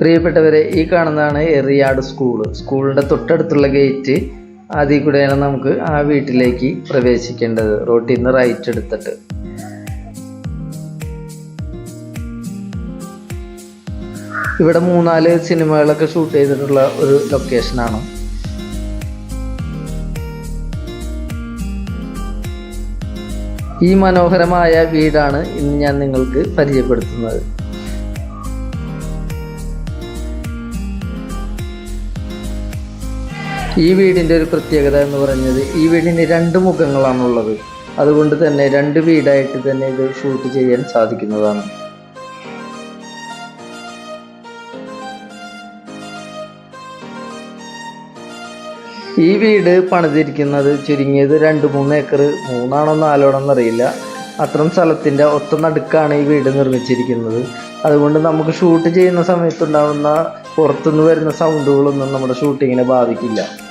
പ്രിയപ്പെട്ടവരെ ഈ കാണുന്നതാണ് എറിയാട് സ്കൂൾ സ്കൂളിന്റെ തൊട്ടടുത്തുള്ള ഗേറ്റ് അതിൽ കൂടെയാണ് നമുക്ക് ആ വീട്ടിലേക്ക് പ്രവേശിക്കേണ്ടത്. റോട്ടിൽ നിന്ന് റൈറ്റ് എടുത്തിട്ട്. ഇവിടെ മൂന്നാൽ സിനിമകളൊക്കെ ഷൂട്ട് ചെയ്തിട്ടുള്ള ഒരു ലൊക്കേഷനാണ് ഈ മനോഹരമായ വീടാണ് ഇന്ന് ഞാൻ നിങ്ങൾക്ക് പരിചയപ്പെടുത്തുന്നത്. ഈ വീടിന്റെ ഒരു പ്രത്യേകത എന്ന് പറഞ്ഞത് ഈ വീടിന് രണ്ട് മുഖങ്ങളാണുള്ളത്. അതുകൊണ്ട് തന്നെ രണ്ട് വീടായിട്ട് തന്നെ ഇത് ഷൂട്ട് ചെയ്യാൻ സാധിക്കുന്നതാണ്. ഈ വീട് പണിതിരിക്കുന്നത് ചുരുങ്ങിയത് രണ്ട് മൂന്ന് ഏക്കർ മൂന്നാണോ നാലോണോ എന്നറിയില്ല. അത്തരം സ്ഥലത്തിന്റെ ഒത്ത നടുക്കാണ് ഈ വീട് നിർമ്മിച്ചിരിക്കുന്നത്. അതുകൊണ്ട് നമുക്ക് ഷൂട്ട് ചെയ്യുന്ന സമയത്തുണ്ടാകുന്ന പുറത്തുനിന്ന് വരുന്ന സൗണ്ടുകളൊന്നും നമ്മുടെ ഷൂട്ടിങ്ങിനെ ബാധിക്കില്ല.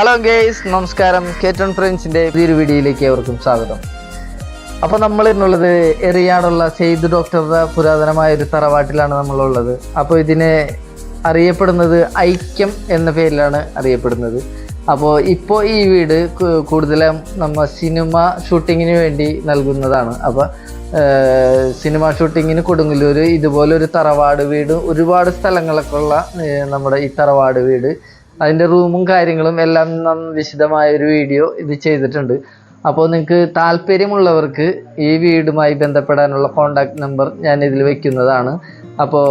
ഹലോ ഗേയ്സ് നമസ്കാരം. കേറ്റൺ ഫ്രണ്ട്സിന്റെ പുതിയൊരു വീഡിയോയിലേക്ക് അവർക്കും സ്വാഗതം. അപ്പോൾ നമ്മൾ ഇന്നുള്ളത് എറിയാടുള്ള സെയ്ദ് ഡോക്ടറുടെ പുരാതനമായ ഒരു തറവാട്ടിലാണ് നമ്മളുള്ളത്. അപ്പോൾ ഇതിനെ അറിയപ്പെടുന്നത് ഐക്യം എന്ന പേരിലാണ് അറിയപ്പെടുന്നത്. അപ്പോൾ ഇപ്പോൾ ഈ വീട് കൂടുതലും നമ്മൾ സിനിമ ഷൂട്ടിങ്ങിന് വേണ്ടി നൽകുന്നതാണ്. അപ്പോൾ സിനിമ ഷൂട്ടിങ്ങിന് കൊടുങ്ങല്ലൂർ ഇതുപോലൊരു തറവാട് വീട് ഒരുപാട് സ്ഥലങ്ങളൊക്കെ ഉള്ള നമ്മുടെ ഈ തറവാട് വീട്. അതിന്റെ റൂമും കാര്യങ്ങളും എല്ലാം നാം വിശദമായ ഒരു വീഡിയോ ഇത് ചെയ്തിട്ടുണ്ട്. അപ്പോൾ നിങ്ങൾക്ക് താല്പര്യമുള്ളവർക്ക് ഈ വീടുമായി ബന്ധപ്പെടാനുള്ള കോണ്ടാക്ട് നമ്പർ ഞാൻ ഇതിൽ വെക്കുന്നതാണ്. അപ്പോൾ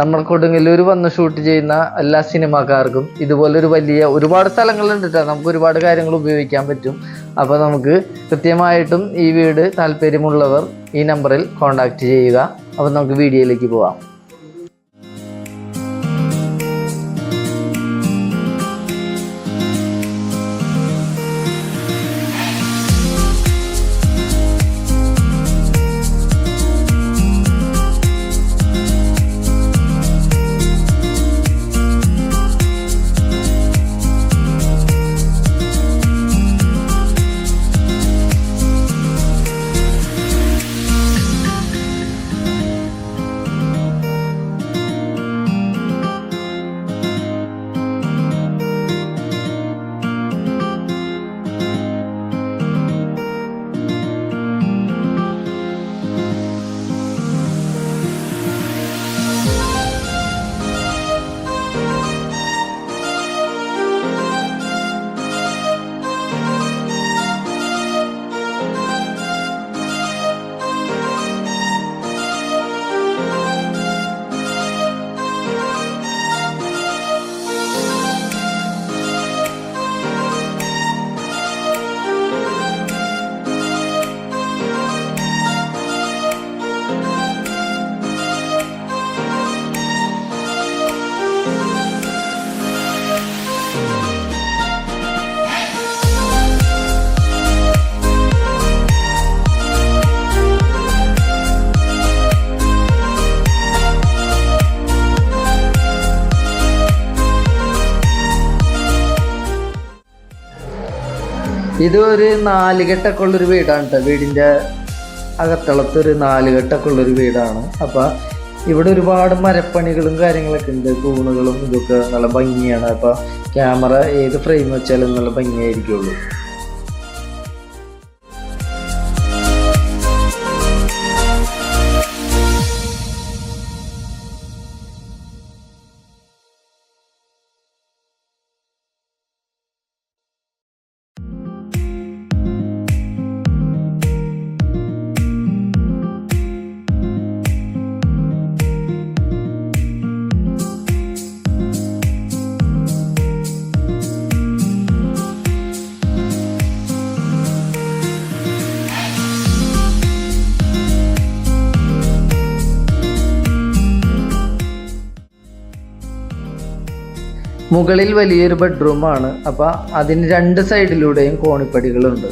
നമ്മൾ കൊടുങ്ങല്ലൂർ വന്ന് ഷൂട്ട് ചെയ്യുന്ന എല്ലാ സിനിമാക്കാർക്കും ഇതുപോലൊരു വലിയ ഒരുപാട് സ്ഥലങ്ങളുണ്ട് കേട്ടോ നമുക്ക് ഒരുപാട് കാര്യങ്ങൾ ഉപയോഗിക്കാൻ പറ്റും. അപ്പോൾ നമുക്ക് കൃത്യമായിട്ടും ഈ വീട് താല്പര്യമുള്ളവർ ഈ നമ്പറിൽ കോണ്ടാക്ട് ചെയ്യുക. അപ്പോൾ നമുക്ക് വീഡിയോയിലേക്ക് പോവാം. ഇത് ഒരു നാലുകെട്ടൊക്കെ ഉള്ളൊരു വീടാണ് കേട്ടോ വീടിന്റെ അകത്തളത്തൊരു നാലുകെട്ടൊക്കെ ഉള്ളൊരു വീടാണ്. അപ്പം ഇവിടെ ഒരുപാട് മരപ്പണികളും കാര്യങ്ങളൊക്കെ ഉണ്ട്. തൂണുകളും ഇതൊക്കെ നല്ല ഭംഗിയാണ്. അപ്പം ക്യാമറ ഏത് ഫ്രെയിം വെച്ചാലും നല്ല ഭംഗിയായിരിക്കുള്ളൂ. മുകളിൽ വലിയൊരു ബെഡ്റൂമാണ് അപ്പോൾ അതിന് രണ്ട് സൈഡിലൂടെയും കോണിപ്പടികളുണ്ട്.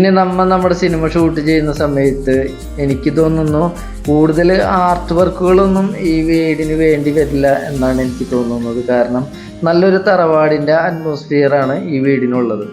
പിന്നെ നമ്മൾ നമ്മുടെ സിനിമ ഷൂട്ട് ചെയ്യുന്ന സമയത്ത് എനിക്ക് തോന്നുന്നു കൂടുതൽ ആർട്ട് വർക്കുകളൊന്നും ഈ വീടിന് വേണ്ടി വരില്ല എന്നാണ് എനിക്ക് തോന്നുന്നത്. കാരണം നല്ലൊരു തറവാടിന്റെ അറ്റ്മോസ്ഫിയറാണ് ഈ വീടിനുള്ളത്.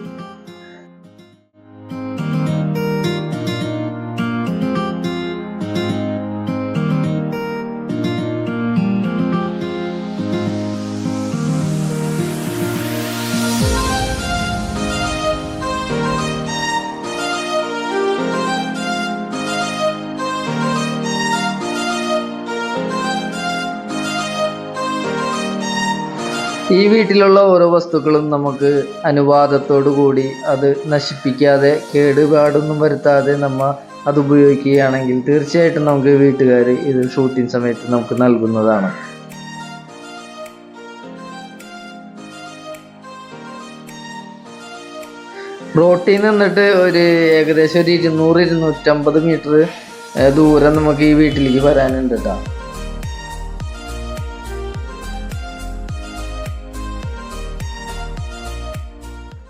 ഈ വീട്ടിലുള്ള ഓരോ വസ്തുക്കളും നമുക്ക് അനുവാദത്തോടു കൂടി അത് നശിപ്പിക്കാതെ കേടുപാടൊന്നും വരുത്താതെ നമ്മൾ അത് ഉപയോഗിക്കുകയാണെങ്കിൽ തീർച്ചയായിട്ടും നമുക്ക് വീട്ടുകാർ ഇത് ഷൂട്ടിംഗ് സമയത്ത് നമുക്ക് നൽകുന്നതാണ്. റോട്ടിൽ നിന്നിട്ട് ഒരു ഏകദേശം ഒരു ഇരുന്നൂറ് ഇരുന്നൂറ്റമ്പത് മീറ്റർ ദൂരം നമുക്ക് ഈ വീട്ടിലേക്ക് വരാനുണ്ട് കേട്ടോ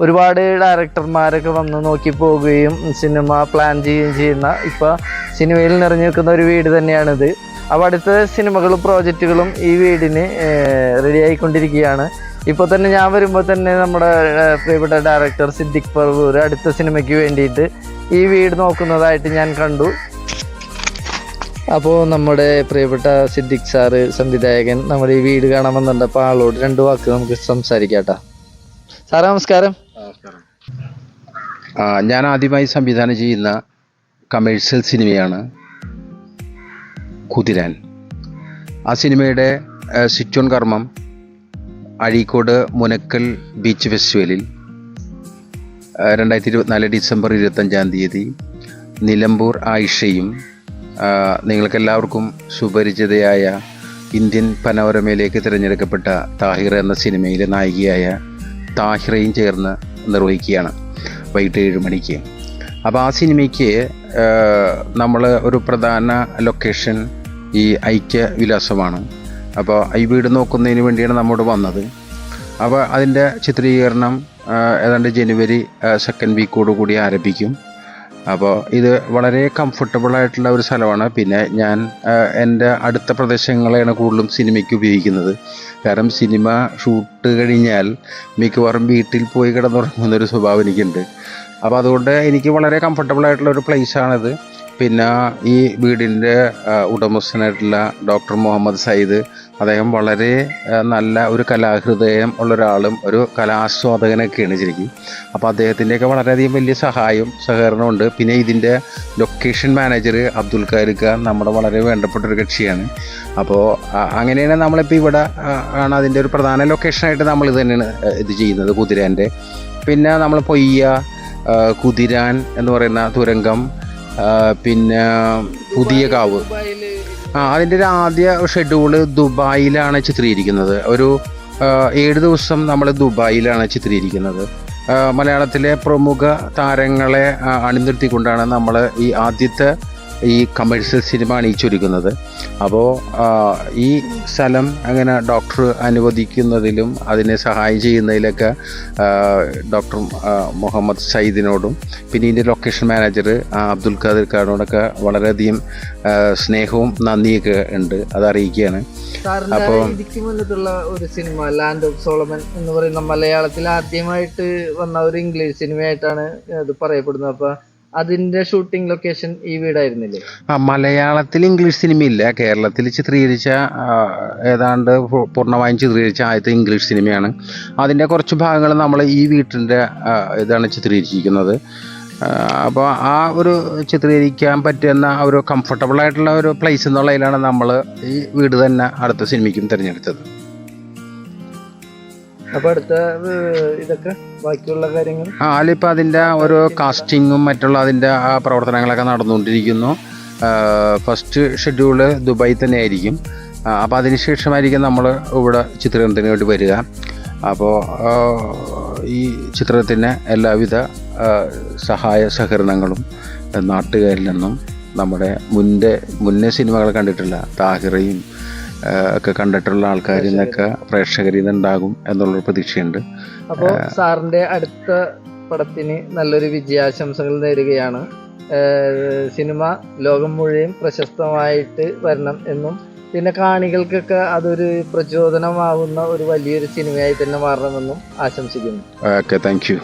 ഒരുപാട് ഡയറക്ടർമാരൊക്കെ വന്ന് നോക്കി പോവുകയും സിനിമ പ്ലാൻ ചെയ്യുകയും ചെയ്യുന്ന ഇപ്പോൾ സിനിമയിൽ നിറഞ്ഞു നിൽക്കുന്ന ഒരു വീട് തന്നെയാണിത്. അപ്പോൾ അടുത്ത സിനിമകളും പ്രോജക്റ്റുകളും ഈ വീടിന് റെഡി ആയിക്കൊണ്ടിരിക്കുകയാണ്. ഇപ്പോൾ തന്നെ ഞാൻ വരുമ്പോൾ തന്നെ നമ്മുടെ പ്രിയപ്പെട്ട ഡയറക്ടർ സിദ്ദിഖ് പർവൂർ അടുത്ത സിനിമയ്ക്ക് വേണ്ടിയിട്ട് ഈ വീട് നോക്കുന്നതായിട്ട് ഞാൻ കണ്ടു. അപ്പോൾ നമ്മുടെ പ്രിയപ്പെട്ട സിദ്ദിഖ് സാറ് സംവിധായകൻ നമ്മുടെ ഈ വീട് കാണാൻ വന്നിട്ടുണ്ട്. അപ്പോൾ ആളോട് രണ്ട് വാക്ക് നമുക്ക് സംസാരിക്കാം കേട്ടോ സാറേ നമസ്കാരം. ഞാൻ ആദ്യമായി സംവിധാനം ചെയ്യുന്ന കമേഴ്സ്യൽ സിനിമയാണ് കുതിരാൻ. ആ സിനിമയുടെ ഓൺ കർമ്മം അഴീക്കോട് മുനക്കൽ ബീച്ച് ഫെസ്റ്റിവലിൽ രണ്ടായിരത്തി ഇരുപത്തിനാല് ഡിസംബർ ഇരുപത്തഞ്ചാം തീയതി നിലമ്പൂർ ആയിഷയും നിങ്ങൾക്കെല്ലാവർക്കും സുപരിചിതയായ ഇന്ത്യൻ പനോരമയിലേക്ക് തിരഞ്ഞെടുക്കപ്പെട്ട താഹിർ എന്ന സിനിമയിലെ നായികയായ താഹിറയും ചേർന്ന് നിർവഹിക്കുകയാണ്. വൈകിട്ട് ഏഴ് മണിക്ക്. അപ്പോൾ ആ സിനിമയ്ക്ക് നമ്മൾ ഒരു പ്രധാന ലൊക്കേഷൻ ഈ ഐക്യ വിലാസമാണ്. അപ്പോൾ ഈ വീട് നോക്കുന്നതിന് വേണ്ടിയാണ് നമ്മോട് വന്നത്. അപ്പോൾ അതിന്റെ ചിത്രീകരണം ഏതാണ്ട് ജനുവരി സെക്കൻഡ് വീക്കോട് കൂടി ആരംഭിക്കും. അപ്പോൾ ഇത് വളരെ കംഫർട്ടബിൾ ആയിട്ടുള്ള ഒരു സ്ഥലമാണ്. പിന്നെ ഞാൻ എന്റെ അടുത്ത പ്രദേശങ്ങളെയാണ് കൂടുതലും സിനിമയ്ക്ക് ഉപയോഗിക്കുന്നത്. കാരണം സിനിമ ഷൂട്ട് കഴിഞ്ഞാൽ മിക്കവാറും വീട്ടിൽ പോയി കിടന്നുറങ്ങുന്ന ഒരു സ്വഭാവം എനിക്കുണ്ട്. അപ്പോൾ അതുകൊണ്ട് എനിക്ക് വളരെ കംഫർട്ടബിൾ ആയിട്ടുള്ള ഒരു പ്ലേസാണിത് പിന്നെ ഈ വീടിന്റെ ഉടമസ്ഥനായിട്ടുള്ള ഡോക്ടർ മുഹമ്മദ് സയ്യിദ് അദ്ദേഹം വളരെ നല്ല ഒരു കലാഹൃദയം ഉള്ള ഒരാളും ഒരു കലാസ്വാദകനൊക്കെയാണ് ശരിക്കും. അപ്പോൾ അദ്ദേഹത്തിന്റെയൊക്കെ വളരെയധികം വലിയ സഹായവും സഹകരണമുണ്ട് പിന്നെ ഇതിന്റെ ലൊക്കേഷൻ മാനേജർ അബ്ദുൽ കാരിക്ക നമ്മുടെ വളരെ വേണ്ടപ്പെട്ട ഒരു കക്ഷിയാണ് അപ്പോൾ അങ്ങനെയാണ് നമ്മളിപ്പോൾ ഇവിടെ ആണ് അതിന്റെ ഒരു പ്രധാന ലൊക്കേഷനായിട്ട് നമ്മൾ ഇത് തന്നെയാണ് ഇത് ചെയ്യുന്നത് കുതിരാന്റെ. പിന്നെ നമ്മൾ പൊയ്യ കുതിരാൻ എന്ന് പറയുന്ന തുരങ്കം പിന്നെ പുതിയ കാവ്. അതിന്റെ ഒരു ആദ്യ ഷെഡ്യൂൾ ദുബായിലാണ് ചിത്രീകരിക്കുന്നത്. ഒരു ഏഴ് ദിവസം നമ്മൾ ദുബായിലാണ് ചിത്രീകരിക്കുന്നത്. മലയാളത്തിലെ പ്രമുഖ താരങ്ങളെ അണിനിർത്തിക്കൊണ്ടാണ് നമ്മൾ ഈ ആദ്യത്തെ ഈ കമേഴ്ഷ്യൽ സിനിമ അണിയിച്ചൊരുക്കുന്നത് അപ്പോൾ ഈ സ്ഥലം അങ്ങനെ ഡോക്ടർ അനുവദിക്കുന്നതിലും അതിനെ സഹായം ചെയ്യുന്നതിലൊക്കെ ഡോക്ടർ മുഹമ്മദ് സയ്യിദിനോടും പിന്നെ ഇതിന്റെ ലൊക്കേഷൻ മാനേജർ അബ്ദുൽ ഖാദിർ ഖാനോടൊക്കെ വളരെയധികം സ്നേഹവും നന്ദിയൊക്കെ ഉണ്ട്. അത് അറിയിക്കുകയാണ് അപ്പോൾ മുന്നിട്ടുള്ള ഒരു സിനിമ ലാൻഡ് ഓഫ് സോളമൻ എന്ന് പറയുന്ന മലയാളത്തിൽ ആദ്യമായിട്ട് വന്ന ഒരു ഇംഗ്ലീഷ് സിനിമയായിട്ടാണ് അത് പറയപ്പെടുന്നത്. അപ്പൊ അതിന്റെ ഷൂട്ടിംഗ് ലൊക്കേഷൻ ഈ വീടായിരുന്നില്ലേ? ആ മലയാളത്തിൽ ഇംഗ്ലീഷ് സിനിമയില്ല കേരളത്തിൽ ചിത്രീകരിച്ച ഏതാണ്ട് പൂർണമായും ചിത്രീകരിച്ച ആദ്യത്തെ ഇംഗ്ലീഷ് സിനിമയാണ് അതിന്റെ കുറച്ച് ഭാഗങ്ങൾ നമ്മൾ ഈ വീട്ടിന്റെ ആ, ഇതാണ് ചിത്രീകരിച്ചിരിക്കുന്നത്. അപ്പോൾ ആ ഒരു ചിത്രീകരിക്കാൻ പറ്റുന്ന ഒരു കംഫർട്ടബിൾ ആയിട്ടുള്ള ഒരു പ്ലേസ് എന്നുള്ളതിലാണ് നമ്മൾ ഈ വീട് തന്നെ അടുത്ത സിനിമയ്ക്കും തിരഞ്ഞെടുത്തത്. അപ്പൊ അടുത്ത ഇതൊക്കെ ബാക്കിയുള്ള കാര്യങ്ങൾ? ആ അതിന്റെ ഓരോ കാസ്റ്റിങ്ങും മറ്റുള്ള അതിന്റെ ആ പ്രവർത്തനങ്ങളൊക്കെ നടന്നുകൊണ്ടിരിക്കുന്നു. ഫസ്റ്റ് ഷെഡ്യൂൾ ദുബായി തന്നെ ആയിരിക്കും അപ്പോൾ അതിനുശേഷമായിരിക്കും നമ്മൾ ഇവിടെ ചിത്രീകരണത്തിന് വേണ്ടി വരിക. അപ്പോൾ ഈ ചിത്രത്തിന് എല്ലാവിധ സഹായ സഹകരണങ്ങളും നാട്ടുകാരിൽ നിന്നും നമ്മുടെ മുന്റെ മുന്നേ സിനിമകൾ കണ്ടിട്ടുള്ള താഹിറയും ഒക്കെ കണ്ടിട്ടുള്ള ആൾക്കാരിൽ നിന്നൊക്കെ പ്രേക്ഷകരിൽ നിന്നുണ്ടാകും എന്നുള്ളൊരു പ്രതീക്ഷയുണ്ട്. അപ്പോൾ സാറിന്റെ അടുത്ത പടത്തിന് നല്ലൊരു വിജയാശംസകൾ നേരുകയാണ്. സിനിമ ലോകം മുഴുവൻ പ്രശസ്തമായിട്ട് വരണം എന്നും പിന്നെ കാണികൾക്കൊക്കെ അതൊരു പ്രചോദനമാവുന്ന ഒരു വലിയൊരു സിനിമയായി തന്നെ മാറണമെന്നും ആശംസിക്കുന്നു. ഓക്കെ താങ്ക് യു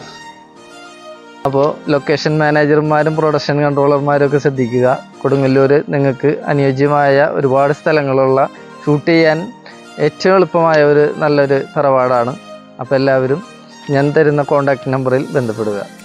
അപ്പോൾ ലൊക്കേഷൻ മാനേജർമാരും പ്രൊഡക്ഷൻ കൺട്രോളർമാരും ഒക്കെ ശ്രദ്ധിക്കുക. കൊടുങ്ങല്ലൂർ നിങ്ങൾക്ക് അനുയോജ്യമായ ഒരുപാട് സ്ഥലങ്ങളുള്ള ഷൂട്ട് ചെയ്യാൻ ഏറ്റവും എളുപ്പമായ ഒരു നല്ലൊരു തറവാടാണ്. അപ്പോൾ എല്ലാവരും ഞാൻ തരുന്ന കോൺടാക്ട് നമ്പറിൽ ബന്ധപ്പെടുക.